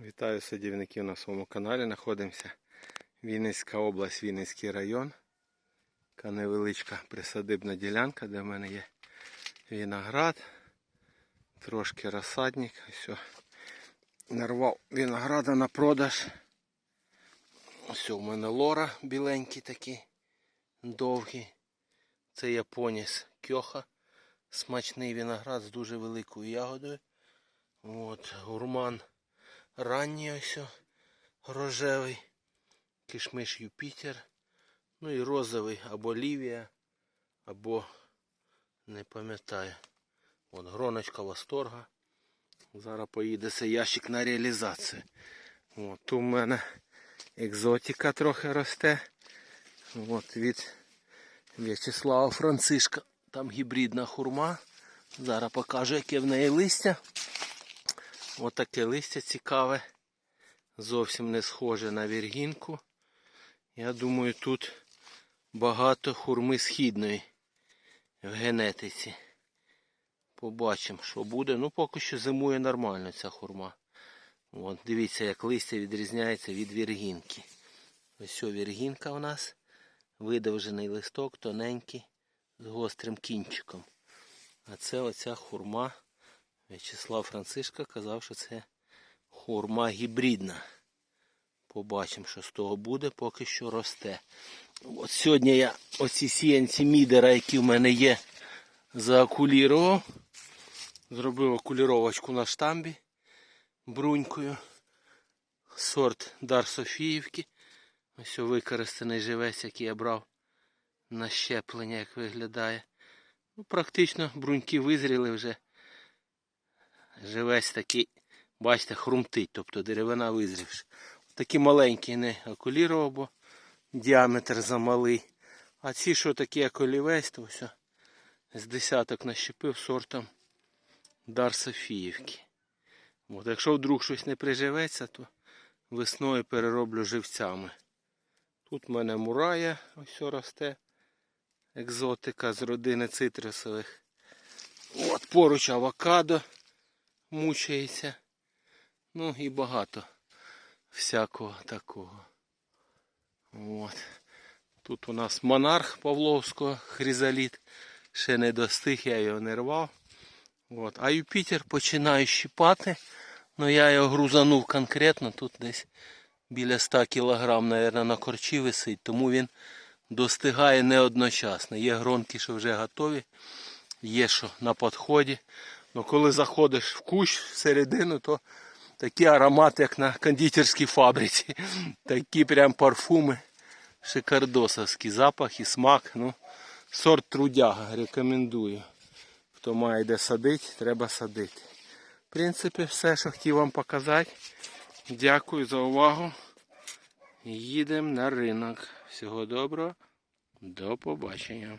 Вітаю садівників на своєму каналі. Знаходимося Вінницька область, Вінницький район. Така невеличка присадибна ділянка, де в мене є виноград. Трошки розсадник. Ось. Нарвав винограда на продаж. Ось у мене лора біленький такий, довгий. Це японець кьоха. Смачний виноград з дуже великою ягодою. От, гурман ранній ось рожевий, кишмиш Юпітер, ну і розовий або Лівія, або не пам'ятаю. От гроночка восторга. Зараз поїде цей ящик на реалізацію. От, у мене екзотика трохи росте. От від В'ячеслава Францишка. Там гібридна хурма. Зараз покажу, яке в неї листя. Отаке листя цікаве. Зовсім не схоже на віргінку. Я думаю, тут багато хурми східної в генетиці. Побачимо, що буде. Ну, поки що зимує нормально ця хурма. От, дивіться, як листя відрізняється від віргінки. Ось о, віргінка у нас. Видовжений листок, тоненький, з гострим кінчиком. А це оця хурма. В'ячеслав Францишка казав, що це хурма гібридна. Побачимо, що з того буде, поки що росте. От сьогодні я оці сіянці мідера, які в мене є, заокулірував. Зробив окуліровочку на штамбі брунькою. Сорт Дар Софіївки. Ось використаний живець, який я брав на щеплення, як виглядає. Ну, практично бруньки визріли вже. Живець такий, бачите, хрумтить, тобто деревина визрівши. Такі маленькі не окулірував, бо діаметр замалий. А ці, що такі як олівець, то все з десяток нащепив сортом Дар Софіївки. От, якщо вдруг щось не приживеться, то весною перероблю живцями. Тут в мене мурая, ось росте. Екзотика з родини цитрусових. От поруч авокадо мучається. Ну і багато всякого такого. От. Тут у нас монарх Павловського хризаліт. Ще не достиг, я його не рвав. От. А Юпітер починає щипати. Ну я його грузанув конкретно. Тут десь біля 100 кг, мабуть, на корчі висить, тому він достигає не одночасно. Є гронки, що вже готові, є що на підході. Ну коли заходиш в кущ всередину, то такі аромати, як на кондитерській фабриці. Такі прям парфуми. Шикардосовський запах і смак. Ну, сорт трудяга, рекомендую. Хто має де садити, треба садити. В принципі, все, що хотів вам показати. Дякую за увагу. Їдемо на ринок. Всього доброго. До побачення.